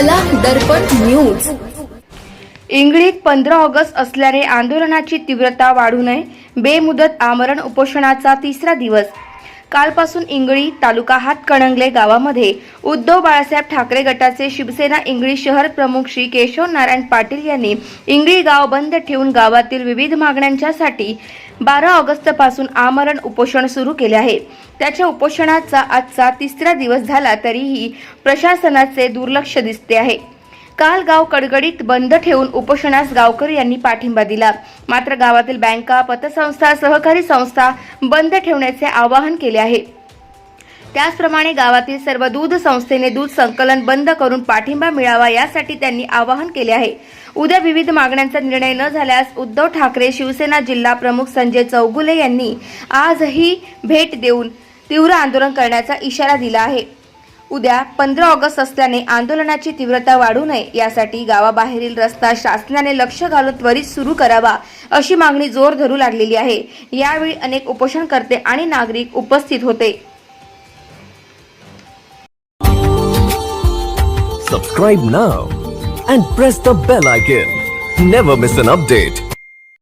कला दर्पण न्यूज इंगळीत पंधरा ऑगस्ट असल्याने आंदोलनाची तीव्रता वाढू नये. बेमुदत आमरण उपोषणाचा तिसरा दिवस. कालपासून इंगळी तालुका हातकणंगले गावामध्ये उद्धव बाळासाहेब ठाकरे गटाचे शिवसेना इंगळी शहर प्रमुख श्री केशव नारायण पाटील यांनी इंगळी गाव बंद ठेवून गावातील विविध मागण्यांच्यासाठी बारा ऑगस्टपासून आमरण उपोषण सुरू केले आहे. त्याच्या उपोषणाचा आजचा तिसरा दिवस झाला तरीही प्रशासनाचे दुर्लक्ष दिसते आहे. काल गाव कडगडीत बंद ठेवून उपोषणास गावकरी यांनी पाठिंबा दिला. मात्र गावातील बँका पतसंस्था सहकारी संस्था बंद ठेवण्याचे आवाहन केले आहे. त्याचप्रमाणे गावातील सर्व दूध संस्थेने दूध संकलन बंद करून पाठिंबा मिळावा यासाठी त्यांनी आवाहन केले आहे. उद्या विविध मागण्यांचा निर्णय न झाल्यास उद्धव ठाकरे शिवसेना जिल्हा प्रमुख संजय चौगुले यांनी आजही भेट देऊन तीव्र आंदोलन करण्याचा इशारा दिला आहे. उद्या पंधरा ऑगस्ट असल्याने आंदोलनाची तीव्रता वाढू नये यासाठी गावाबाहेरील रस्ता शासनाने लक्ष घालून त्वरित सुरू करावा अशी मागणी जोर धरू लागलेली आहे यावेळी अनेक उपोषणकर्ते आणि नागरिक उपस्थित होते Subscribe now and press the bell icon. Never miss an update.